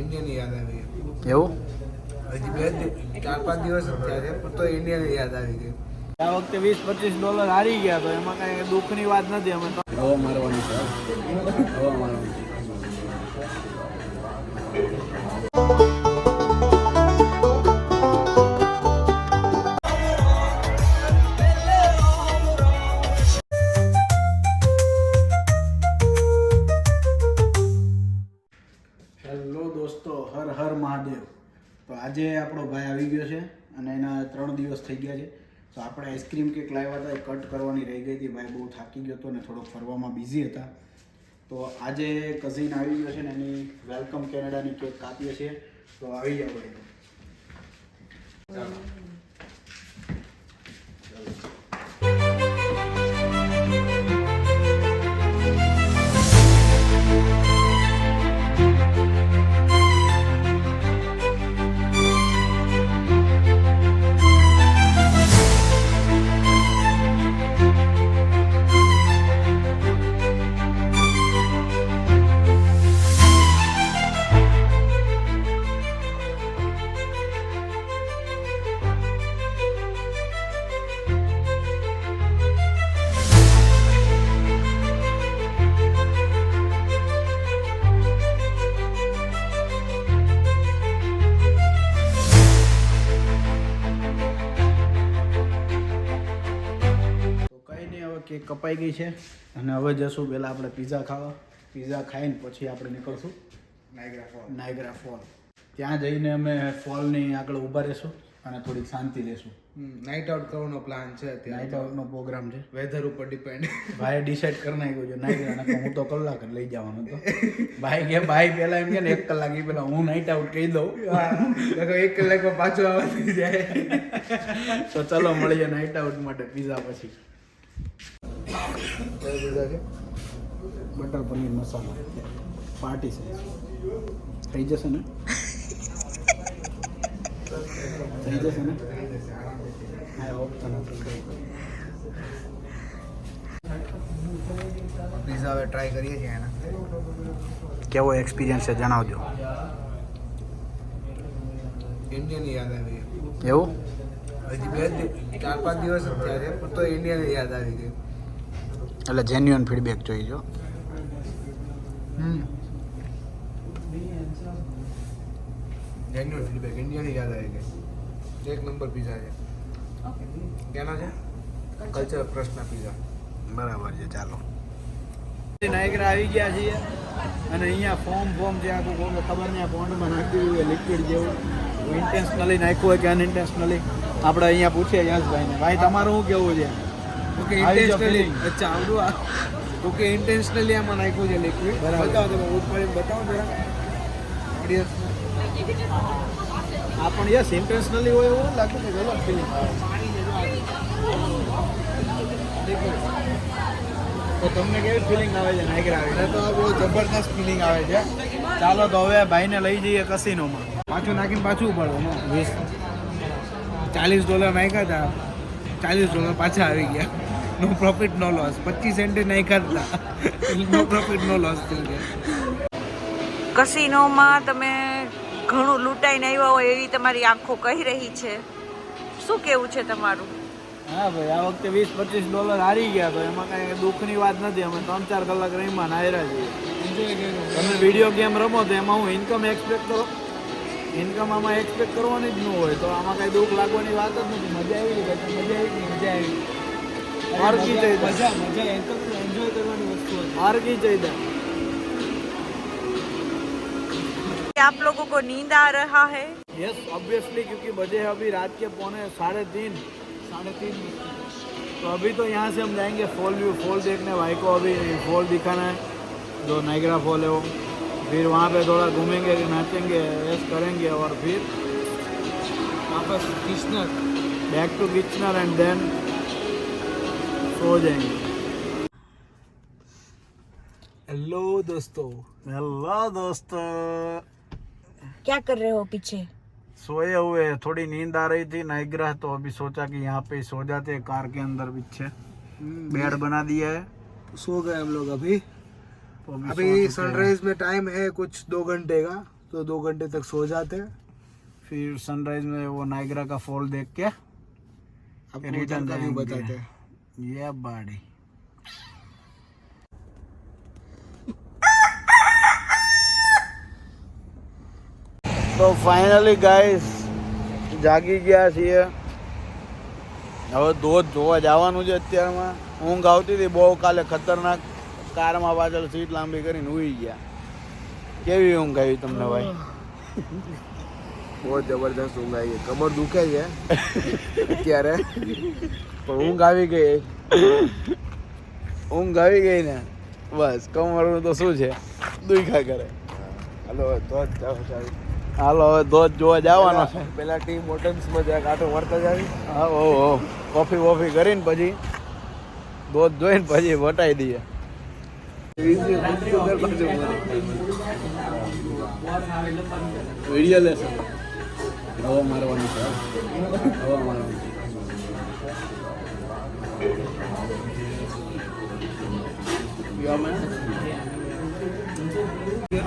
ઇન્ડિયાની યાદ આવી ગઈ. એવું? હજી બે ચાર પાંચ દિવસ જ થયા છે પણ તો ઇન્ડિયાની યાદ આવી ગઈ. આ વખતે વીસ પચીસ ડોલર હારી ગયા તો એમાં કઈ દુઃખની વાત નથી અમે તો હવા મારવાની છે હવા મારવાની આજે આપણો ભાઈ આવી ગયો છે અને એના ત્રણ દિવસ થઈ ગયા છે. તો આપણે આઈસ્ક્રીમ કેક લાવ્યા હતા, એ કટ કરવાની રહી ગઈ હતી. ભાઈ બહુ થાકી ગયો હતો અને થોડોક ફરવામાં બિઝી હતા. તો આજે કઝિન આવી ગયો છે ને એની વેલકમ કેનેડાની કેક કાપીએ છીએ. તો આવી જાવ ભાઈ. કેક કપાઈ ગઈ છે. અને હવે જશું પહેલાં આપણે પીઝા ખાવા. પીઝા ખાઈને પછી આપણે નીકળશું. નાયગ્રા ફોલ નાયગ્રા ફોલ ત્યાં જઈને અમે ફોલની આગળ ઊભા રહેશું અને થોડીક શાંતિ લેશું. નાઇટ આઉટ કરવાનો પ્લાન છે નાઇટ આઉટનો પ્રોગ્રામ છે. વેધર ઉપર ડિપેન્ડ ભાઈ ડિસાઈડ કરી નાખ્યું છે નાઇટ હું તો કલાક જ લઈ જવાનો હતો. ભાઈ કે ભાઈ પહેલા એમ કે ને એક કલાક એ પહેલા હું નાઇટ આઉટ કહી દઉં. એક કલાકમાં પાછો આવવા થઈ જાય. તો ચલો મળીએ નાઇટ આઉટ માટે પીઝા પછી. Butter paneer masala party size થઈ જશે ને થઈ જશે ને હા ઓપ્શન હતું પીઝા હવે ટ્રાય કરીએ છીએ એના કેવો એક્સપિરિયન્સ છે જણાવજો ઇન્ડિયાની યાદ આવી ગઈ એવું હજી બે જ દિ- ચાર પાંચ દિવસ જ થયા છે પણ તો ઇન્ડિયાની યાદ આવી ગઈ એટલે જેન્યુઅન ફીડબેક જોઈજો હમ. જેન્યુઅન ફીડબેક ઇન્ડિયાની યાદ આવી ગઈ એક નંબર પીઝા છે. ક્યાંના છે? કલ્ચર પ્રશ્ન પીઝા બરાબર છે ચાલો. નાયગરા આવી ગયા છીએ અને અહીંયા ફોર્મ ફોર્મ જે આખું કોઈને ખબર નહીં ફોર્મમાં બોન્ડમાં નાખ્યું હોય લિક્વિડ જેવું. ઇન્ટેન્શનલી નાખ્યું હોય કે અનઇન્ટેન્શનલી આપણે અહીંયા પૂછીએ યશભાઈને. ભાઈ તમારું શું કેવું છે? ઓકે ઇન્ટેન્શનલી અચ્છા આવડું આ. ઓકે ઇન્ટેન્શનલી આમાં નાખ્યું છે લિક્વિડ. બતાવો તમે ઉપર બતાવો જરા. આ પણ યસ ઇન્ટેન્શનલી હોય એવું લાગે છે ગલત ફિલિંગ તો તમને કેવી ફિલિંગ આવે છે નાયગરા આવે? તો આ બહુ જબરદસ્ત ફિલિંગ આવે છે. ચાલો તો હવે ભાઈને લઈ જઈએ કસિનોમાં પાછું નાખીને પાછું ઉપાડો વીસ. ચાલીસ ડોલર નાખ્યા હતા. ચાલીસ ડોલર પાછા આવી ગયા. નો પ્રોફિટ નો લોસ પચીસ સેન્ટે નાખ્યા નો પ્રોફિટ નો લોસ થઈ ગયા. કસિનોમાં તમે ઘણું લૂંટાઈને આવ્યા હોય એવી તમારી આંખો કહી રહી છે. શું કેવું છે તમારું? હા ભાઈ આ વખતે વીસ પચીસ ડોલર હારી ગયા તો એમાં કાંઈ દુઃખની વાત નથી. અમે ત્રણ ચાર કલાક રહીમાં નાયરા છીએ. તમે વીડિયો ગેમ રમો તો એમાં હું ઇન્કમ એક્સપેક્ટ કરો? ઇન્કમ આમાં એક્સપેક્ટ કરવાની જ ન હોય તો આમાં કાંઈ દુઃખ લાગવાની વાત જ નથી. મજા આવી ગઈ. મજા આવી ગઈ મજા આવી और की चाहिए मज़ा मज़ा एंजॉय करवानी वस्तु है। और की चाहिए आप लोगों को नींद आ रहा है? यस ऑब्वियसली क्योंकि बजे हैं अभी रात के पौने साढ़े तीन। साढ़े तीन तो अभी तो यहाँ से हम जाएँगे फॉल व्यू फॉल देखने। भाई को अभी फॉल दिखाना है जो नाइग्रा फॉल है वो। फिर वहाँ पे थोड़ा घूमेंगे नाचेंगे ऐश करेंगे और फिर वापस kitchen back to kitchen and then सो जाएँगे। हेलो दोस्तों। हेलो दोस्तों। क्या कर रहे हो पीछे? सोए हुए थोड़ी नींद आ रही थी नाइग्रह तो अभी सोचा कि यहाँ पे सो जाते कार के अंदर पीछे। हम्म। बेड बना दिया है। सो गए हम लोग अभी। तो अभी, अभी सनराइज में टाइम है कुछ दो घंटे का तो दो घंटे तक सो जाते फिर सनराइज में वो नाइग्रा का फॉल देख के रिटर्न का बताते हैं। Yeah, buddy. તો ફાઇનલી ગાઈસ જાગી ગયા છીએ. હવે ધોધ જોવા જવાનું છે અત્યારમાં. ઊંઘ આવતી હતી બહુ કાલે ખતરનાક કારમાં પાછળ સીટ લાંબી કરીને ઉઈ ગયા. કેવી ઊંઘ આવી તમને ભાઈ? બહુ જબરદસ્ત ઊંઘ આવી કમર દુખે છે અત્યારે. પણ ઊંઘ આવી ગઈ. ઊંઘ આવી ગઈ ને બસ કમરનું તો શું છે? દુખા કરે. હાલો તો જ હાલો હવે ધોધ જોવા જવાનો છે. પેલા મોટન્સ મોટન્સમાં જરાક આટો જ જાવી હા ઓ ઓ કોફી વોફી કરીને પછી ધોધ જોઈને પછી વટાઈ દઈએ. વીડિયો લેશે. હવા મારવાની છે હવા મારવાની.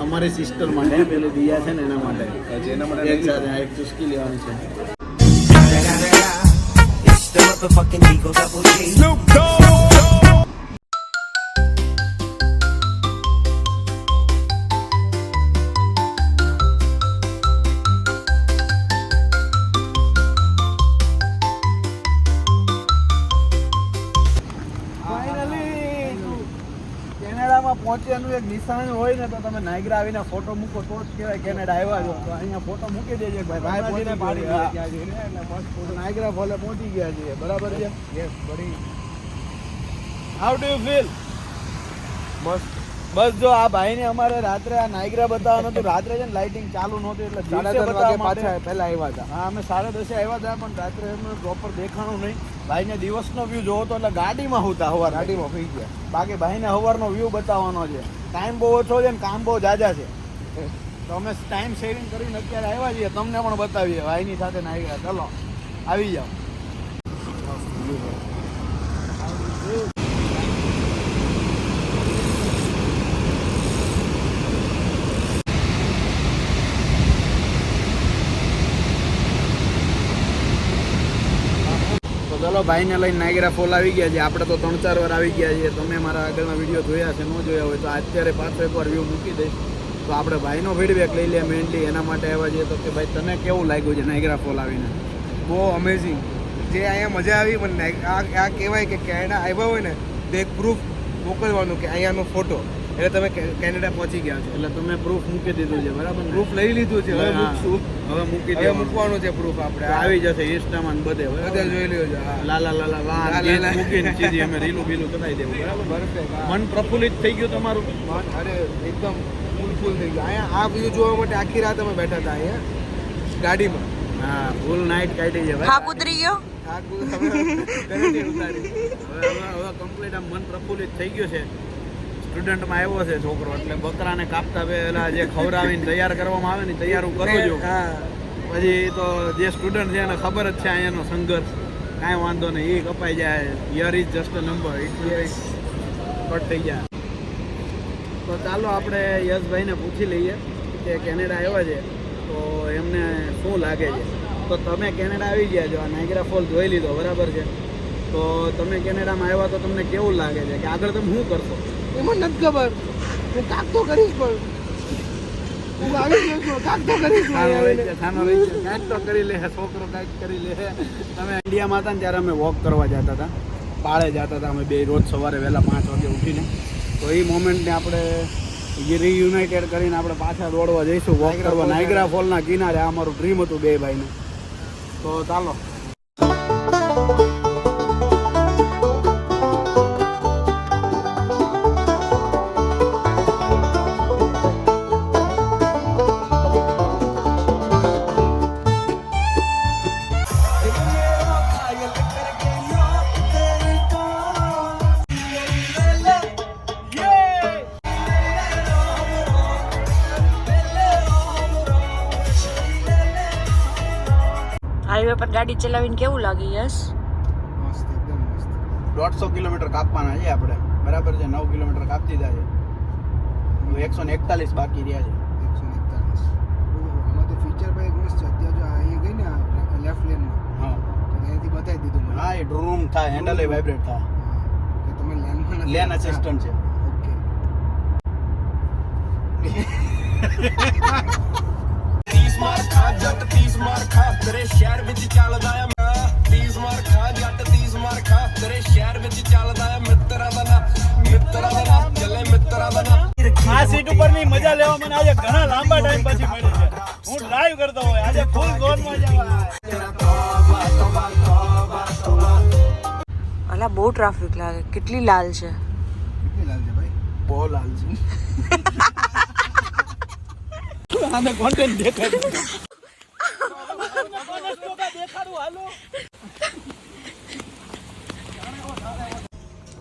અમારી સિસ્ટર માટે પેલું દિયા છે ને એના માટે. હજી એના માટે એક સાથે એક ચુસ્કી લેવાની છે. ફાઇનલી પહોંચ્યાનું એક નિશાન હોય ને તો તમે નાયગ્રા આવીને ફોટો મૂકો તો જ કહેવાય કેનેડા આવ્યા છો તો અહીંયા ફોટો મૂકી દેજે ભાઈ. ભાઈ પહોંચીને પાડી ગયા છે એટલે મસ્ત નાયગ્રા ફોલે પહોંચી ગયા છે. બરાબર છે? યસ બડી. હાઉ ડુ યુ ફીલ મસ્ત. બસ જો આ ભાઈને અમારે રાત્રે આ નાયગ્રા બતાવવાનું હતું. રાત્રે છે ને લાઇટિંગ ચાલુ નહોતી એટલે સાડા વાગે પાછા પહેલા આવ્યા હતા. હા અમે સાડા દસે આવ્યા હતા પણ રાત્રે એમને પ્રોપર દેખાણું નહીં. ભાઈને દિવસનો વ્યૂ જોવો તો એટલે ગાડીમાં હતા હવાર. ગાડીમાં ફરી ગયા. બાકી ભાઈને હવારનો વ્યૂ બતાવવાનો છે. ટાઈમ બહુ ઓછો છે ને કામ બહુ જાજા છે. તો અમે ટાઈમ શેરિંગ કરીને અત્યારે આવ્યા છીએ. તમને પણ બતાવીએ. ભાઈની સાથે નાયગ્રા. ચલો આવી જાઓ. તો ભાઈને લઈને નાગરા ફોલ આવી ગયા છે. આપણે તો ત્રણ ચાર વાર આવી ગયા છીએ. તમે મારા આગળના વીડિયો જોયા છે, ન જોયા હોય તો અત્યારે પાછો એકવાર વ્યૂ મૂકી દઈશ. તો આપણે ભાઈનો ફીડબેક લઈ લઈએ મેઇનલી એના માટે આવ્યા છીએ તો કે ભાઈ, તને કેવું લાગ્યું છે નાયગ્રા ફોલ આવીને? બહુ અમેઝિંગ જે અહીંયા મજા આવી, મને આ કહેવાય કે કેનેડા આવ્યા હોય ને, તો એક પ્રૂફ મોકલવાનું કે અહીંયાનો ફોટો એટલે તમે કેનેડા પહોંચી ગયા છો. એટલે તમે પ્રૂફ મૂકી દીધું છે બરાબર પ્રૂફ લઈ લીધું છે હવે મૂકશું. હવે મૂકી દે મૂકવાનું છે પ્રૂફ આપણે આવી જશે ઇન્સ્ટામાં બધે બધે જોઈ લ્યો છે લાલા લાલા લા મૂકીને સીધી અમે રીલું બીલું કરાવી દેવું બરાબર? મન પ્રફુલ્લિત થઈ ગયું તમારું? મન- અરે એકદમ ફૂલ ફૂલ થઈ ગયું. અહીંયા આ વ્યૂ જોવા માટે આખી રાત અમે બેઠા હતા અહીંયા ગાડીમાં. હા ફૂલ નાઈટ કાઢી છે થાક ઉતરી ગયો? આ કુ- હવે ઘરેથી ઉતારી હવે હવે કમ્પ્લીટ આમ મન પ્રફુલ્લિત થઈ ગયું છે. સ્ટુડન્ટમાં આવ્યો છે છોકરો એટલે બકરાને કાપતા પહેલા જે ખવડાવીને તૈયાર કરવામાં આવે ને તૈયાર હું. કરું પછી તો જે સ્ટુડન્ટ છે એને ખબર જ છે અહીંયાનો સંઘર્ષ. કાંઈ વાંધો નહીં એ કપાઈ જાય. Year is just a number it cut થઈ જાય. તો ચાલો આપણે યશભાઈને પૂછી લઈએ કે કેનેડા આવ્યા છે. તો એમને શું લાગે છે? તો તમે કેનેડા આવી ગયા છો. આ નાયગ્રા ફોલ જોઈ લીધો બરાબર છે? તો તમે કેનેડામાં આવ્યા તો તમને કેવું લાગે છે? કે આગળ તમે શું કરશો? એ મને નથી ખબર. હું કાક તો કરીશ પણ. હું આવી ગયો છું કાક તો કરીશ કાંઈક તો કરી લે છોકરો કાંઈક કરી લે. તમે ઇન્ડિયામાં હતા ને ત્યારે અમે વોક કરવા જતા હતા. પાળે જતા હતા અમે બે રોજ સવારે વહેલા પાંચ વાગે ઉઠીને. તો એ મોમેન્ટને આપણે રિયુનાઇટેડ કરીને આપણે પાછા દોડવા જઈશું વોક કરવા. ફોલ નાયગ્રા ફોલના કિનારે આ અમારું ડ્રીમ હતું બે ભાઈને. તો ચાલો. પણ ગાડી ચલાવીને કેવું લાગી યસ મસ્ત એકદમ મસ્ત દોઢસો કિલોમીટર કાપવાના છે આપણે બરાબર છે નવ કિલોમીટર કાપતી જાય છે એકસો ને એકતાલીસ બાકી રહ્યા છે એકસો ને એકતાલીસ આમાં તો ફીચર ભાઈ એક મસ્ત છે અત્યારે જો અહીંયા ગઈ ને લેફ્ટ લેનમાં હા અહીંયાથી બતાવી દીધું હા એ ડ્રૂમ થાય હેન્ડલ એ વાઇબ્રેટ થાય તમે લેનમાં લેન અસિસ્ટન્ટ છે ઓકે ਮਾਰ ਖਾ ਜੱਟ ਤੀਸ ਮਾਰ ਖਾ ਤੇਰੇ ਸ਼ਹਿਰ ਵਿੱਚ ਚੱਲਦਾ ਆ ਮੈਂ ਤੀਸ ਮਾਰ ਖਾ ਜੱਟ ਤੀਸ ਮਾਰ ਖਾ ਤੇਰੇ ਸ਼ਹਿਰ ਵਿੱਚ ਚੱਲਦਾ ਆ ਮਿੱਤਰਾਂ ਦਾ ਨਾਂ ਮਿੱਤਰਾਂ ਦਾ ਨਾਂ ਚੱਲੇ ਮਿੱਤਰਾਂ ਦਾ ਨਾਂ આ સીટ ઉપરની મજા લેવા મને આજે ઘણા લાંબા ટાઈમ પછી મળી છે હું ડ્રાઈવ કરતો હોય આજે ફૂલ ઝોનમાં જવા અલા બહુ ટ્રાફિક લાગે કેટલી લાલ છે કેટલી લાલ છે ભાઈ બહુ લાલ છે આને કોન્ટેન્ટ દેખાડું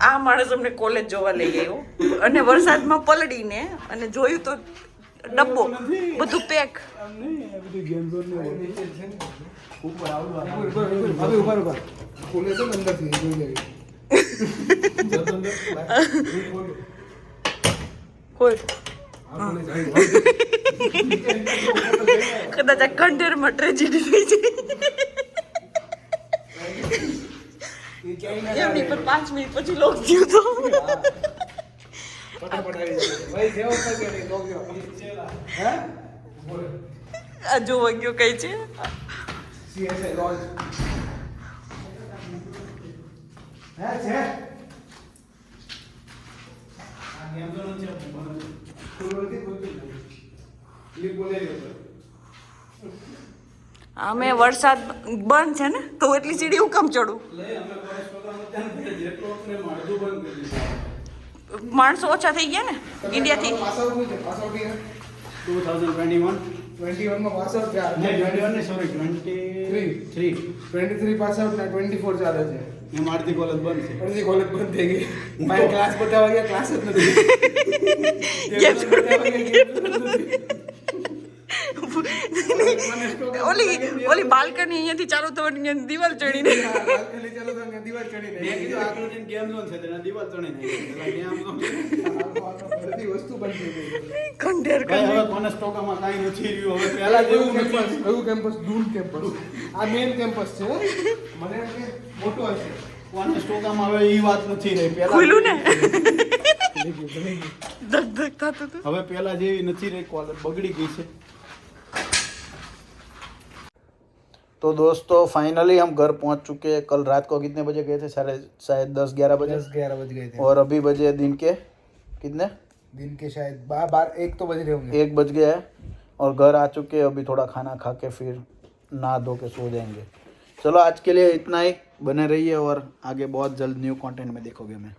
આ માણસ અમને કોલેજ જોવા લઈ ગયો. અને વરસાદમાં પલળીને અને જોયું તો ડબ્બો બધું પેક કોઈ કદાચ આ કંટેરમાં ટ્રેજેડી થઈ જાય. એમની પર પાંચ મિનિટ પછી લોક થયું તો. આ જોવા ગયો કઈ છે? હે છે? અમે વરસાદ બંધ છે ને તો એટલી સીડી હું કમ ચડું? માણસો ઓછા થઈ ગયા ને ઇન્ડિયાથી two thousand twenty one twenty વનમાં pass out twenty one sorry twenty Three. Three twenty three pass out ને ટ્વેન્ટી ફોર ચાલે છે. એમ કોલેજ બંધ છે. અડધી કોલેજ બંધ થઈ ગઈ. મારી ક્લાસ બતાવવા ગયા ક્લાસ જ નથી. નથી. ઓલી ઓલી બાલ્કની અહીંયાથી ચાલુ થવાની દિવાલ ચડીને ચાલુ થવાની દીવાલ મેં કીધું આગળ ગેમ ઝોન છે તેના દિવાલ ચણી નાખી આ બધી વસ્તુ ગઈ કોનેસ્ટોકામાં કાંઈ નથી રહ્યું હવે પહેલા જેવું કેમ્પસ દૂર કેમ્પસ આ મેઇન કેમ્પસ છે મને મોટો હશે કોનેસ્ટોકામાં હવે એ વાત નથી રહી પહેલા ખુલ્લું ને ધક ધક થતું હતું હવે પહેલા જેવી નથી રહી કોલેજ બગડી ગઈ છે तो दोस्तों फाइनली हम घर पहुंच चुके हैं कल रात को कितने बजे गए थे साढ़े शायद दस ग्यारह बजे दस ग्यारह बज गए थे और अभी बजे दिन के कितने दिन के शायद बार बार एक तो बज रहे होंगे एक बज गया है और घर आ चुके हैं अभी थोड़ा खाना खा के फिर नहा धो के सो जाएंगे चलो आज के लिए इतना ही बने रहिए और आगे बहुत जल्द न्यू कंटेंट में देखोगे मैं